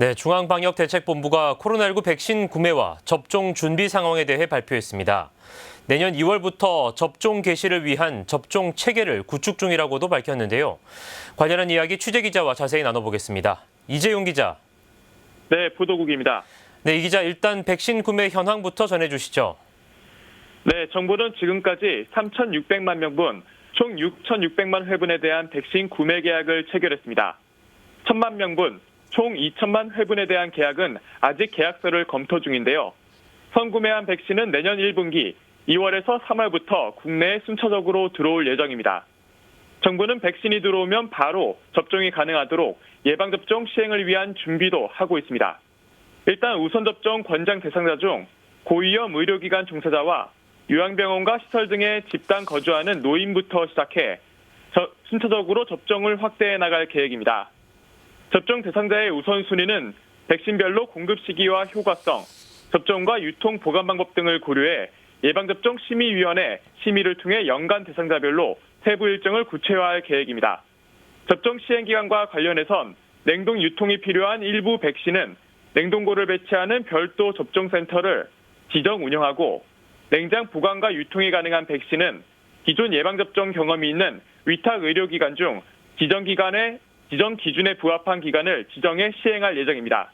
네, 중앙방역대책본부가 코로나19 백신 구매와 접종 준비 상황에 대해 발표했습니다. 내년 2월부터 접종 개시를 위한 접종 체계를 구축 중이라고도 밝혔는데요. 관련한 이야기 취재 기자와 자세히 나눠보겠습니다. 이재용 기자. 네, 보도국입니다. 네, 이 기자 일단 백신 구매 현황부터 전해주시죠. 네, 정부는 지금까지 3,600만 명분, 총 6,600만 회분에 대한 백신 구매 계약을 체결했습니다. 1,000만 명분, 총 2천만 회분에 대한 계약은 아직 계약서를 검토 중인데요. 선구매한 백신은 내년 1분기 2월에서 3월부터 국내에 순차적으로 들어올 예정입니다. 정부는 백신이 들어오면 바로 접종이 가능하도록 예방접종 시행을 위한 준비도 하고 있습니다. 일단 우선접종 권장 대상자 중 고위험 의료기관 종사자와 요양병원과 시설 등에 집단 거주하는 노인부터 시작해 저- 순차적으로 접종을 확대해 나갈 계획입니다. 접종 대상자의 우선순위는 백신별로 공급 시기와 효과성, 접종과 유통 보관 방법 등을 고려해 예방접종 심의위원회 심의를 통해 연간 대상자별로 세부 일정을 구체화할 계획입니다. 접종 시행 기간과 관련해선 냉동 유통이 필요한 일부 백신은 냉동고를 배치하는 별도 접종센터를 지정 운영하고 냉장 보관과 유통이 가능한 백신은 기존 예방접종 경험이 있는 위탁 의료기관 중 지정 기관의 지정 기준에 부합한 기관을 지정해 시행할 예정입니다.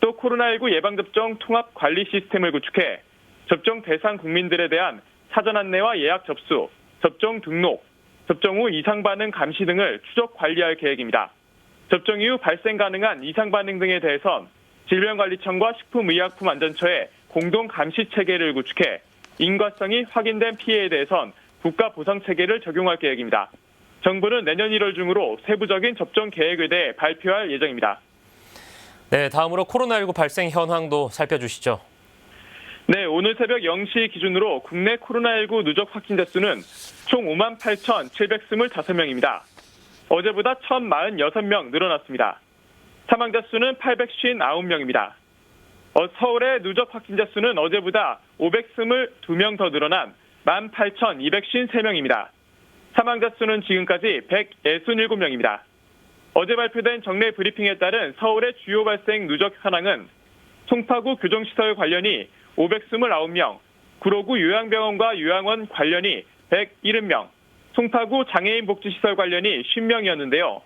또 코로나19 예방접종 통합 관리 시스템을 구축해 접종 대상 국민들에 대한 사전 안내와 예약 접수, 접종 등록, 접종 후 이상 반응 감시 등을 추적 관리할 계획입니다. 접종 이후 발생 가능한 이상 반응 등에 대해선 질병관리청과 식품의약품안전처의 공동 감시 체계를 구축해 인과성이 확인된 피해에 대해선 국가 보상 체계를 적용할 계획입니다. 정부는 내년 1월 중으로 세부적인 접종 계획에 대해 발표할 예정입니다. 네, 다음으로 코로나19 발생 현황도 살펴주시죠. 네, 오늘 새벽 0시 기준으로 국내 코로나19 누적 확진자 수는 총 5만 8,725명입니다. 어제보다 1,046명 늘어났습니다. 사망자 수는 859명입니다. 어, 서울의 누적 확진자 수는 어제보다 522명 더 늘어난 18,253명입니다. 사망자 수는 지금까지 167명입니다. 어제 발표된 정례 브리핑에 따른 서울의 주요 발생 누적 현황은 송파구 교정시설 관련이 529명, 구로구 요양병원과 요양원 관련이 170명, 송파구 장애인 복지시설 관련이 50명이었는데요.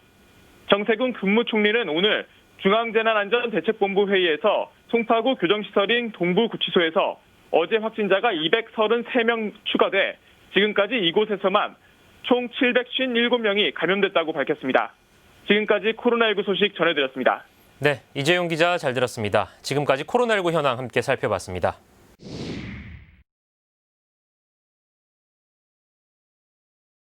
정세균 근무총리는 오늘 중앙재난안전대책본부 회의에서 송파구 교정시설인 동부구치소에서 어제 확진자가 233명 추가돼 지금까지 이곳에서만 총 757명이 감염됐다고 밝혔습니다. 지금까지 코로나19 소식 전해드렸습니다. 네, 이재용 기자 잘 들었습니다. 지금까지 코로나19 현황 함께 살펴봤습니다.